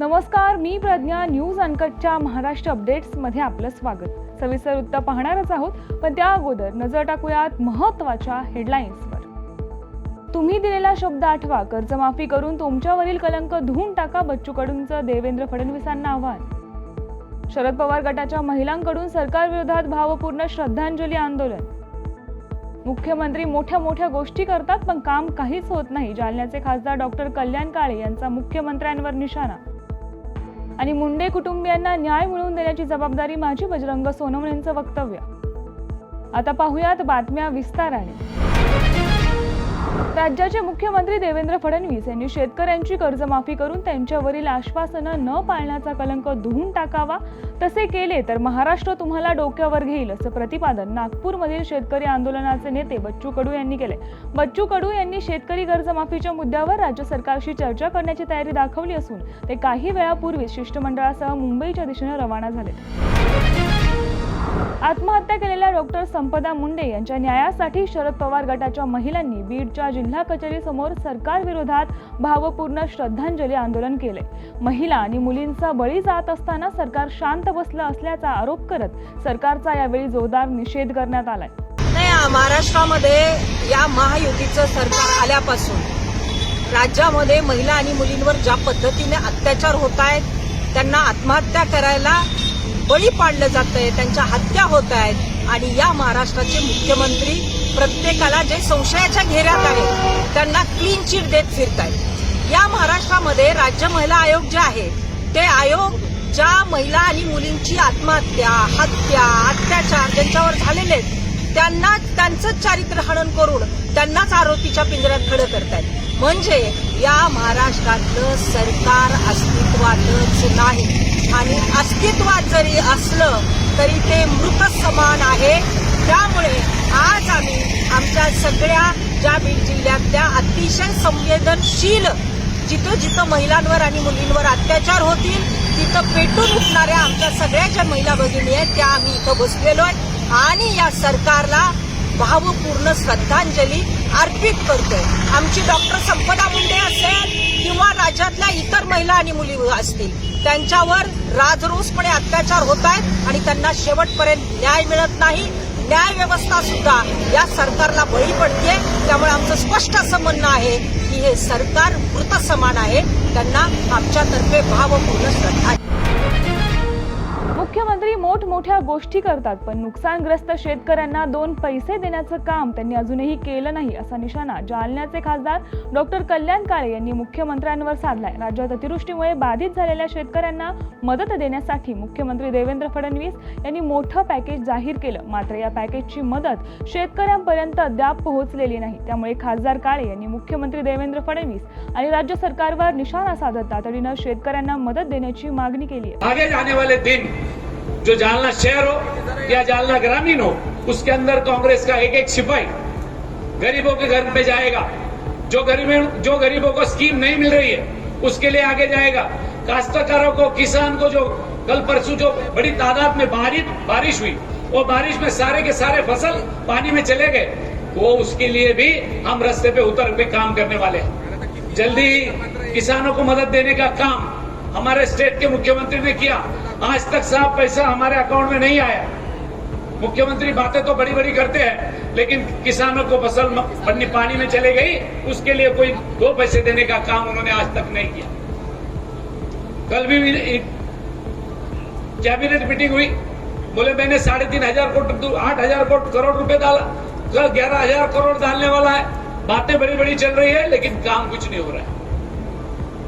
नमस्कार मी प्रज्ञा न्यूज अनकटच्या महाराष्ट्र अपडेट्समध्ये आपलं स्वागत. सविस्तर वृत्त पाहणारच आहोत पण त्या अगोदर नजर टाकूयात महत्त्वाच्या हेडलाईन्सवर तुम्ही दिलेला शब्द आठवा कर्जमाफी करून तुमच्यावरील कलंक धुवून टाका बच्चू कडूंचं देवेंद्र फडणवीसांना आव्हान. शरद पवार गटाच्या महिलांकडून सरकारविरोधात भावपूर्ण श्रद्धांजली आंदोलन. मुख्यमंत्री मोठ्या मोठ्या गोष्टी करतात पण काम काहीच होत नाही जालन्याचे खासदार डॉक्टर कल्याण काळे यांचा मुख्यमंत्र्यांवर निशाणा. आणि मुंडे कुटुंबियांना न्याय मिळवून देण्याची जबाबदारी माझी बजरंग सोनवणेंचं वक्तव्य. आता पाहूयात बातम्या विस्ताराने. राज्याचे मुख्यमंत्री देवेंद्र फडणवीस यांनी शेतकऱ्यांची कर्जमाफी करून त्यांच्यावरील आश्वासनं न पाळण्याचा कलंक धुवून टाकावा तसे केले तर महाराष्ट्र तुम्हाला डोक्यावर घेईल असं प्रतिपादन नागपूरमधील शेतकरी आंदोलनाचे नेते बच्चू कडू यांनी केले. बच्चू कडू यांनी शेतकरी कर्जमाफीच्या मुद्द्यावर राज्य सरकारशी चर्चा करण्याची तयारी दाखवली असून ते काही वेळापूर्वी शिष्टमंडळासह मुंबईच्या दिशेने रवाना झाले आत्महत्या केलेल्या डॉक्टर संपदा मुंडे यांच्या न्यायासाठी शरद पवार गटाच्या महिलांनी बीडच्या जिल्हा कचेरीसमोर सरकारविरोधात भावपूर्ण श्रद्धांजली आंदोलन केले. महिला आणि मुलींचा बळी जात असताना सरकार शांत बसलं असल्याचा आरोप करत सरकारचा यावेळी जोरदार निषेध करण्यात आलाय. नाही महाराष्ट्रामध्ये या महायुतीचं सरकार आल्यापासून राज्यामध्ये महिला आणि मुलींवर ज्या पद्धतीने अत्याचार होत आहेत त्यांना आत्महत्या करायला बळी पाडलं जातंय त्यांच्या हत्या होत आहेत आणि या महाराष्ट्राचे मुख्यमंत्री प्रत्येकाला जे संशयाच्या घेऱ्यात आहेत त्यांना क्लीन चिट देत फिरत आहेत या महाराष्ट्रामध्ये राज्य महिला आयोग जे आहे ते आयोग ज्या महिला आणि मुलींची आत्महत्या हत्या अत्याचार ज्यांच्यावर झालेले आहेत त्यांना त्यांचंच चारित्र्य हनन करून त्यांनाच आरोपीच्या पिंजऱ्यात खडं करतायत. म्हणजे या महाराष्ट्रातलं सरकार अस्तित्वातच नाही. आणि अस्तित्वात जरी असलं तरी ते मृत समान आहे. त्यामुळे आज आम्ही आमच्या सगळ्या ज्या बीड जिल्ह्यातल्या अतिशय संवेदनशील जिथं जिथं महिलांवर आणि मुलींवर अत्याचार होतील तिथं पेटून उठणाऱ्या आमच्या सगळ्या ज्या महिला भगिनी आहेत त्या आम्ही इथं बसलेलो आहे. आणि या सरकारला भावपूर्ण श्रद्धांजली अर्पित करतोय. आमची डॉक्टर संपदा मुंडे असेल किंवा राज्यातल्या इतर महिला आणि मुली असतील त्यांच्यावर राजरोसपणे अत्याचार होत आहेत आणि त्यांना शेवटपर्यंत न्याय मिळत नाही. न्याय व्यवस्था सुद्धा या सरकारला बळी पडते त्यामुळे आमचं स्पष्ट असं म्हणणं आहे की हे सरकार मृत समान आहे. त्यांना आमच्यातर्फे भावपूर्ण श्रद्धा मुख्यमंत्री मोठमोठ्या गोष्टी करतात पण नुकसानग्रस्त शेतकऱ्यांना दोन पैसे देण्याचं काम त्यांनी अजूनही केलं नाही असा निशाणा जालन्याचे खासदार डॉक्टर कल्याण काळे यांनी मुख्यमंत्र्यांवर साधलाय. राज्यात अतिवृष्टीमुळे बाधित झालेल्या शेतकऱ्यांना मदत देण्यासाठी मुख्यमंत्री देवेंद्र फडणवीस यांनी मोठं पॅकेज जाहीर केलं. मात्र या पॅकेजची मदत शेतकऱ्यांपर्यंत अद्याप पोहोचलेली नाही. त्यामुळे खासदार काळे यांनी मुख्यमंत्री देवेंद्र फडणवीस आणि राज्य सरकारवर निशाणा साधत तातडीनं शेतकऱ्यांना मदत देण्याची मागणी केली आहे. आगे जाने वाले दिन जो जालना शहर हो या जालना ग्रामीण हो, उसके अंदर कांग्रेस का एक एक सिपाही गरीबों के घर पे जाएगा। जो गरीब, जो गरीबों को स्कीम नहीं मिल रही है, उसके लिए आगे जाएगा। काश्तकारों को, किसान को जो कल परसों जो बड़ी तादाद में बारिश बारिश हुई, वो बारिश में सारे के सारे फ़सल पानी में चले गए। वो उसके लिए भी हम रास्ते पे उतर के काम करने वाले हैं। जल्दी किसानों को मदद देने का काम हमारे स्टेट के मुख्यमंत्री ने किया। आज तक साफ़ पैसा हमारे अकाउंट में नहीं आया। मुख्यमंत्री बातें तो बड़ी बड़ी करते हैं, लेकिन किसानों को फ़सल पन्नी पानी में चले गई, उसके लिए कोई दो पैसे देने का काम उन्होंने आज तक नहीं किया। कल भी कैबिनेट मीटिंग हुई, बोले मैंने साढ़े तीन हज़ार करोड़ आठ हज़ार करोड़ रुपए डाला, कल ग्यारह हज़ार करोड़ डालने वाला है। बातें बड़ी बड़ी चल रही है, लेकिन काम कुछ नहीं हो रहा है।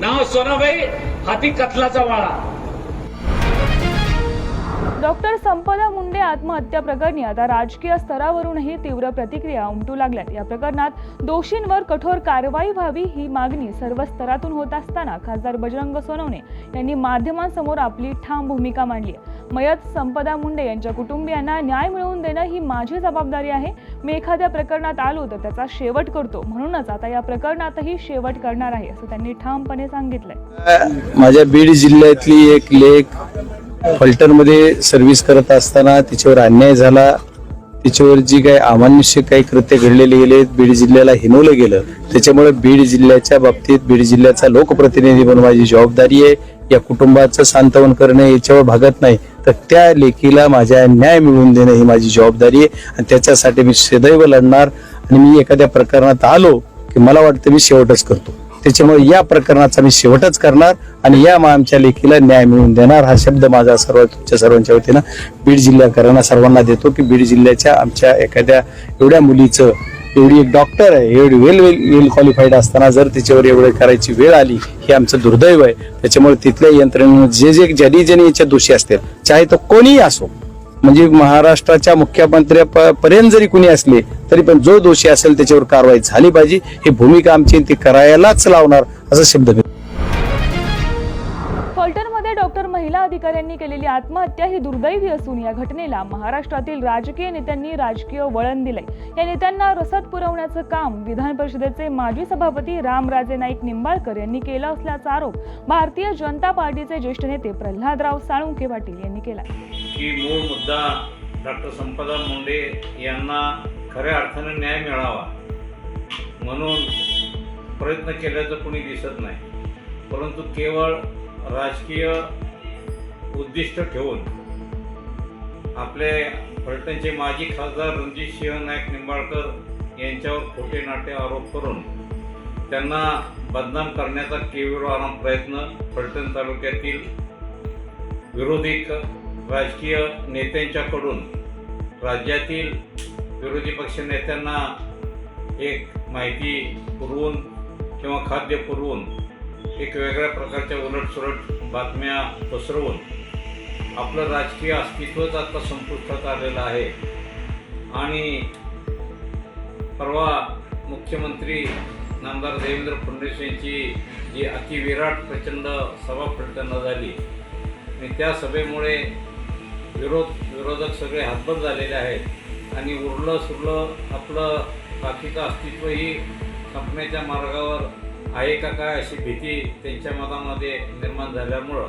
ना नाव सोनाबाई हाती कथलाचा वाळा डॉक्टर संपदा मुंडे आत्महत्या प्रकरणी आता राजकीय स्तरावरूनही तीव्र प्रतिक्रिया उमटू लागल्यात. या प्रकरणात दोषींवर कठोर कारवाई व्हावी ही मागणी सर्व स्तरातून होत असताना खासदार बजरंग सोनवणे यांनी माध्यमांसमोर आपली ठाम भूमिका मांडली आहे. मयत संपदा मुंडे यांच्या कुटुंबियांना न्याय मिळवून देणं ही माझी जबाबदारी आहे. मी एखाद्या प्रकरणात आलो तर त्याचा शेवट करतो. म्हणूनच आता या प्रकरणातही शेवट करणार आहे असं त्यांनी ठामपणे सांगितलंय. माझ्या बीड जिल्ह्यातली एक लेख फल्टरमध्ये सर्व्हिस करत असताना तिच्यावर अन्याय झाला. तिच्यावर जी काही अमानुष्य काही कृत्य घडलेले गेले बीड जिल्ह्याला हिनवलं गेलं. त्याच्यामुळे बीड जिल्ह्याच्या बाबतीत बीड जिल्ह्याचा लोकप्रतिनिधी म्हणून माझी जबाबदारी आहे. या कुटुंबाचं सांत्वन करणं याच्यावर भागत नाही. तर त्या लेखीला माझ्या न्याय मिळवून देणं ही माझी जबाबदारी आहे. आणि त्याच्यासाठी मी सदैव लढणार. आणि मी एखाद्या प्रकरणात आलो की मला वाटतं मी शेवटच करतो. त्याच्यामुळे या प्रकरणाचा मी शेवटच करणार आणि या आमच्या लेखीला न्याय मिळवून देणार हा शब्द माझा सर्व तुमच्या सर्वांच्या वतीनं बीड जिल्ह्याकरांना सर्वांना देतो की बीड जिल्ह्याच्या आमच्या एखाद्या एवढ्या मुलीचं एवढी एक डॉक्टर आहे एवढी वेल वेल वेल क्वालिफाईड असताना जर तिच्यावर एवढं करायची वेळ आली हे आमचं दुर्दैव आहे. त्याच्यामुळे तिथल्या यंत्रणेनं जे जे ज्यांनी ज्यांनी याच्या दोषी असतील चाहे तो कोणीही असो म्हणजे महाराष्ट्राच्या मुख्यमंत्र्यापर्यंत जरी कुणी असले तरी पण जो दोषी असेल त्याच्यावर कारवाई झाली पाहिजे. ही भूमिका आमची ती करायलाच लावणार असा शब्द फलटणमध्ये डॉक्टर महिला अधिकाऱ्यांनी केलेली आत्महत्या ही दुर्दैवी असून या घटनेला महाराष्ट्रातील राजकीय नेत्यांनी राजकीय वळण दिलंय. या नेत्यांना रसद पुरवण्याचं काम विधान परिषदेचे माजी सभापती रामराजे नाईक निंबाळकर यांनी केलं असल्याचा आरोप भारतीय जनता पार्टीचे ज्येष्ठ नेते प्रल्हादराव साळुंके पाटील यांनी केला. की मूळ मुद्दा डॉक्टर संपदा मुंडे यांना खऱ्या अर्थानं न्याय मिळावा म्हणून प्रयत्न केल्याचं कोणी दिसत नाही. परंतु केवळ राजकीय उद्दिष्ट ठेवून आपले फलटणचे माजी खासदार रणजित सिंह नाईक निंबाळकर यांच्यावर खोटे नाटे आरोप करून त्यांना बदनाम करण्याचा केविलवारा प्रयत्न फलटण तालुक्यातील विरोधी राजकीय नेत्यांच्याकडून राज्यातील विरोधी पक्ष नेत्यांना एक माहिती पुरवून किंवा खाद्य पुरवून एक वेगळ्या प्रकारच्या उलटसुलट बातम्या पसरवून आपलं राजकीय अस्तित्वच आता संपुष्टात आलेलं आहे. आणि परवा मुख्यमंत्री नामदार देवेंद्र फडणवीस यांची जी अतिविराट प्रचंड सभा फलटणला झाली. आणि त्या सभेमुळे विरोध विरोधक सगळे हातबल झालेले आहेत. आणि उरलं सुरलं आपलं बाकीचं अस्तित्वही संपण्याच्या मार्गावर आहे का काय अशी भीती त्यांच्या मनामध्ये निर्माण झाल्यामुळं.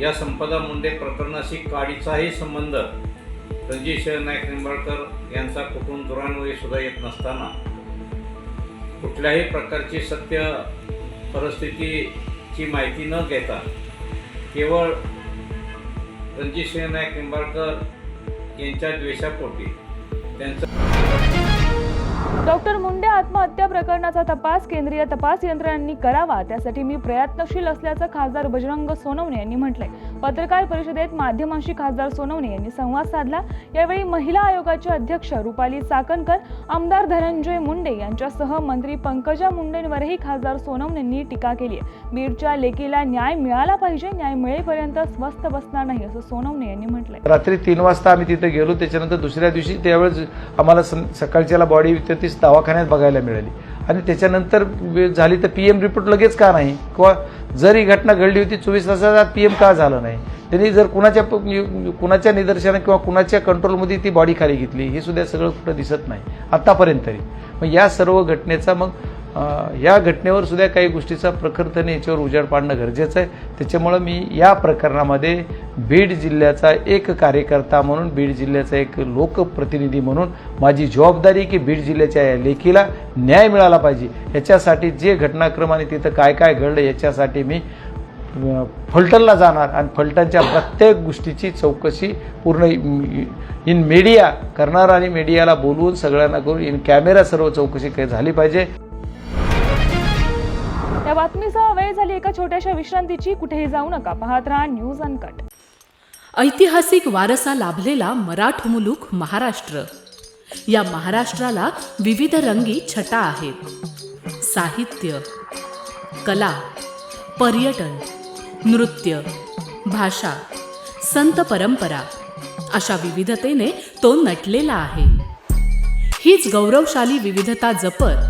या संपदा मुंडे प्रकरणाशी काडीचाही संबंध रणजित नाईक निंबाळकर यांचा कुटुंब दुरान्वयी सुद्धा येत नसताना. कुठल्याही प्रकारची सत्य परिस्थितीची माहिती न घेता केवळ रणजित सिंह नाईक निंबाळकर यांच्या द्वेषापोटी. त्यांचं डॉक्टर मुंडे आत्महत्या प्रकरणाचा तपास केंद्रीय तपास यंत्रणांनी करावा. त्यासाठी मी प्रयत्नशील असल्याचं खासदार बजरंग सोनवणे यांनी म्हटलंय. पत्रकार परिषदेत माध्यमांशी खासदार सोनवणे यांनी संवाद साधला. यावेळी महिला आयोगाच्या अध्यक्ष रुपाली चाकणकर आमदार धनंजय मुंडे यांच्यासह मंत्री पंकजा मुंडेंवरही खासदार सोनवणेंनी टीका केली आहे. बीडच्या लेकीला न्याय मिळाला पाहिजे न्याय मिळेपर्यंत स्वस्थ बसणार नाही असं सोनवणे यांनी म्हटलंय. रात्री तीन वाजता आम्ही तिथे गेलो त्याच्यानंतर दुसऱ्या दिवशी त्यावेळेस आम्हाला सकाळच्या सकाळच्याला बॉडी तीच दवाखान्यात बघायला मिळाली. आणि त्याच्यानंतर झाली तर पी एम रिपोर्ट लगेच का नाही? किंवा जर ही घटना घडली होती चोवीस तासात पी एम का झालं नाही? त्यांनी जर कुणाच्या कुणाच्या निदर्शनात किंवा कुणाच्या कंट्रोलमध्ये ती बॉडी खाली घेतली हे सुद्धा सगळं कुठं दिसत नाही. आत्तापर्यंत तरी. मग या सर्व घटनेचा मग या घटनेवर सुद्धा काही गोष्टीचा प्रखरतेने याच्यावर उजेड पाडणं गरजेचं आहे. त्याच्यामुळं मी या प्रकरणामध्ये बीड जिल्ह्याचा एक कार्यकर्ता म्हणून बीड जिल्ह्याचा एक लोकप्रतिनिधी म्हणून माझी जबाबदारी की बीड जिल्ह्याच्या या लेखीला न्याय मिळाला पाहिजे. याच्यासाठी जे घटनाक्रम आणि तिथं काय काय घडलं याच्यासाठी मी फलटणला जाणार आणि फलटणच्या प्रत्येक गोष्टीची चौकशी पूर्ण इन मीडिया करणार आणि मीडियाला बोलवून सगळ्यांना करून इन कॅमेरा सर्व चौकशी काही झाली पाहिजे. या बातमीसह वेळ झाली एका छोट्याशा विश्रांतीची. कुठेही जाऊ नका. पाहत राहा न्यूज अनकट. ऐतिहासिक वारसा लाभलेला मराठ मुलुख महाराष्ट्र. या महाराष्ट्राला विविध रंगी छटा आहेत. साहित्य कला पर्यटन नृत्य भाषा संत परंपरा अशा विविधतेने तो नटलेला आहे. हीच गौरवशाली विविधता जपत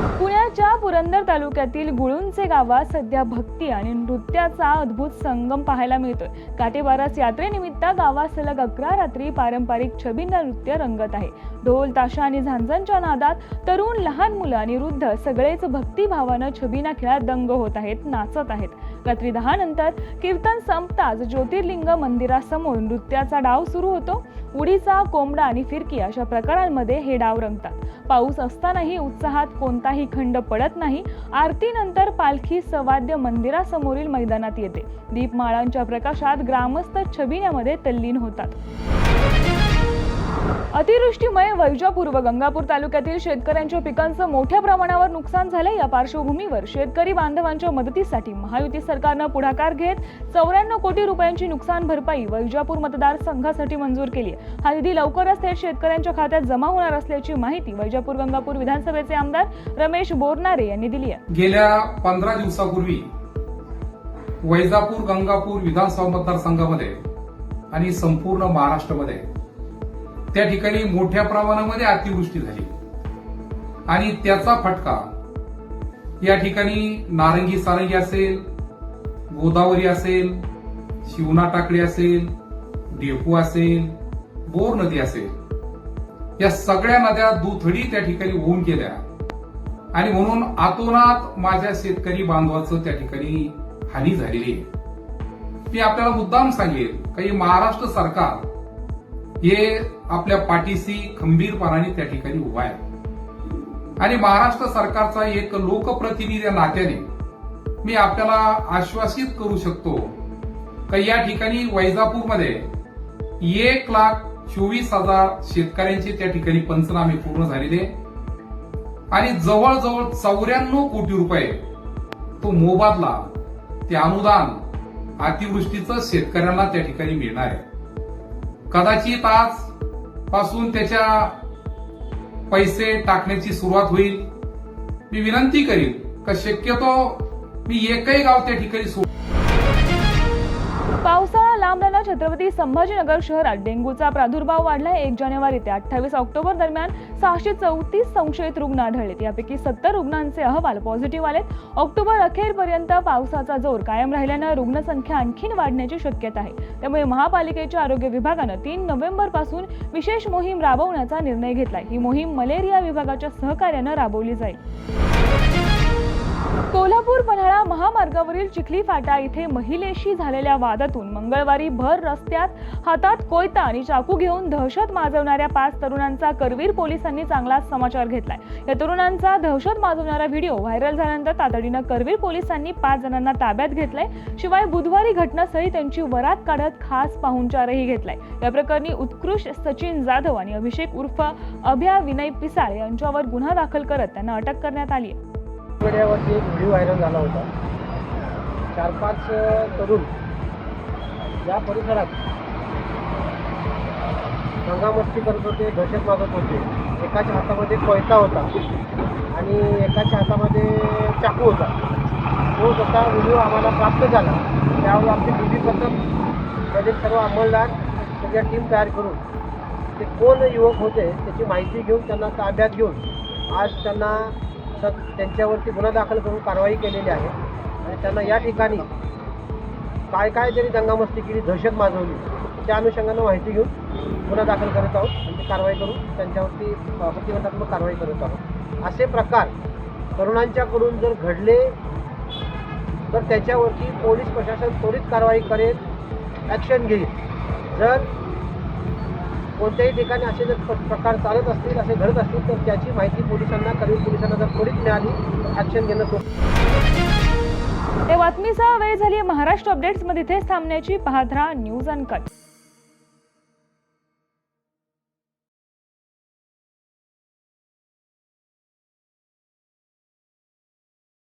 पुण्याच्या पुरंदर तालुक्यातील गुळुंचे गावात सध्या भक्ती आणि नृत्याचा अद्भुत संगम पाहायला मिळतोय. काटेबारस यात्रेनिमित्त गावात सलग अकरा रात्री पारंपरिक छबिना नृत्य रंगत आहे. ढोल ताशा आणि झांजांच्या नादात तरुण लहान मुलं आणि वृद्ध सगळेच भक्तिभावानं छबिना खेळात दंग होत आहेत नाचत आहेत. रात्री दहा नंतर कीर्तन संपताच ज्योतिर्लिंग मंदिरासमोर नृत्याचा डाव सुरू होतो. उडीचा कोंबडा आणि फिरकी अशा प्रकारांमध्ये हे डाव रंगतात. पाऊस असतानाही उत्साहात कोणताही खंड पडत नाही. आरतीनंतर पालखी सवाद्य मंदिरासमोरील मैदानात येते. दीपमाळांच्या प्रकाशात ग्रामस्थ छबिन्यामध्ये तल्लीन होतात. अतिवृष्टीमुळे वैजापूर व गंगापूर तालुक्यातील शेतकऱ्यांच्या पिकांचं मोठ्या प्रमाणावर नुकसान झालं या पार्श्वभूमीवर शेतकरी बांधवांच्या मदतीसाठी महायुती सरकारनं पुढाकार घेत चौऱ्याण्णव कोटी रुपयांची नुकसान भरपाई वैजापूर मतदारसंघासाठी मंजूर केली आहे हा निधी लवकरच थेट शेतकऱ्यांच्या खात्यात जमा होणार असल्याची माहिती वैजापूर गंगापूर विधानसभेचे आमदार रमेश बोरनारे यांनी दिली आहे. गेल्या पंधरा दिवसापूर्वी वैजापूर गंगापूर विधानसभा मतदारसंघामध्ये आणि संपूर्ण महाराष्ट्रामध्ये त्या ठिकाणी मोठ्या प्रमाणामध्ये अतिवृष्टी झाली. आणि त्याचा फटका या ठिकाणी नारंगी सारंगी असेल गोदावरी असेल शिवना टाकळी असेल डेपू असेल बोर नदी असेल. या सगळ्या नद्या दुथडी त्या ठिकाणी होऊन गेल्या. आणि म्हणून आतोनात माझ्या शेतकरी बांधवाचं त्या ठिकाणी हानी झालेली आहे. मी आपल्याला मुद्दाम सांगेल काही महाराष्ट्र सरकार हे आपल्या पाठीशी खंबीरपणाने त्या ठिकाणी उभा आहे. आणि महाराष्ट्र सरकारचा एक लोकप्रतिनिधी नात्याने मी आपल्याला आश्वासित करू शकतो का या ठिकाणी वैजापूरमध्ये एक लाख चोवीस हजार शेतकऱ्यांचे त्या ठिकाणी पंचनामे पूर्ण झालेले आणि जवळजवळ चौऱ्याण्णव कोटी रुपये तो मोबादला ते अनुदान अतिवृष्टीचं शेतकऱ्यांना त्या ठिकाणी मिळणार आहे. कदाचित आज पासून त्याच्या पैसे टाकण्याची सुरुवात होईल. मी विनंती करीन का शक्यतो मी एकही गाव त्या ठिकाणी सोड पावसाळा लांबल्यानं छत्रपती संभाजीनगर शहरात डेंग्यूचा प्रादुर्भाव वाढलाय. एक जानेवारी ते अठ्ठावीस ऑक्टोबर दरम्यान सहाशे चौतीस संशयित रुग्ण आढळलेत. यापैकी सत्तर रुग्णांचे अहवाल पॉझिटिव्ह आलेत. ऑक्टोबर अखेरपर्यंत पावसाचा जोर कायम राहिल्यानं रुग्णसंख्या आणखीन वाढण्याची शक्यता आहे. त्यामुळे महापालिकेच्या आरोग्य विभागानं तीन नोव्हेंबरपासून विशेष मोहीम राबवण्याचा निर्णय घेतलाय. ही मोहीम मलेरिया विभागाच्या सहकार्यानं राबवली जाईल. कोल्हापूर पन्हाळा महामार्गावरील चिखली फाटा इथे महिलेशी झालेल्या वादातून मंगळवारी भर रस्त्यात हातात कोयता आणि चाकू घेऊन दहशत माजवणाऱ्या पाच तरुणांचा करवीर पोलिसांनी चांगलाच समाचार घेतलाय. या तरुणांचा दहशत माजवणारा व्हिडिओ व्हायरल झाल्यानंतर तातडीनं करवीर पोलिसांनी पाच जणांना ताब्यात घेतलंय. शिवाय बुधवारी घटनास्थळी त्यांची वरात काढत खास पाहुणचारही घेतलाय. या प्रकरणी उत्कृष्ट सचिन जाधव आणि अभिषेक उर्फ अभ्या विनय पिसाळ यांच्यावर गुन्हा दाखल करत त्यांना अटक करण्यात आली आहे. मीडियावरती एक व्हिडिओ व्हायरल झाला होता. चार पाच तरुण या परिसरात दंगामस्ती करत होते दहशत मागत होते. एकाच्या हातामध्ये कोयता होता आणि एकाच्या हातामध्ये चाकू होता. तो जसा व्हिडिओ आम्हाला प्राप्त झाला. त्यावेळी आमची डीबी पथक त्याचे सर्व अंमलदार त्याच्या टीम तयार करून ते कोण युवक होते त्याची माहिती घेऊन त्यांना ताब्यात घेऊन आज त्यांना तर त्यांच्यावरती गुन्हा दाखल करून कारवाई केलेली आहे. आणि त्यांना या ठिकाणी काय काय जरी दंगामस्ती केली दहशत माजवली त्या अनुषंगानं माहिती घेऊन गुन्हा दाखल करत आहोत. आणि ती कारवाई करून त्यांच्यावरती प्रतिबंधात्मक कारवाई करत आहोत. असे प्रकार तरुणांच्याकडून जर घडले तर त्याच्यावरती पोलीस प्रशासन त्वरित कारवाई करेल ॲक्शन घेईल. जर कोणत्याही ठिकाणी असे जर प्रकार चालत असतील असे घडत असतील तर त्याची माहिती पोलिसांना करील पोलिसांना जर त्वरित मिळाली तर ॲक्शन घेणं सोपं या बातमीसह वेळ झाली महाराष्ट्र अपडेट्समध्ये इथेच थांबण्याची पाहधरा न्यूज न्यूज अनकट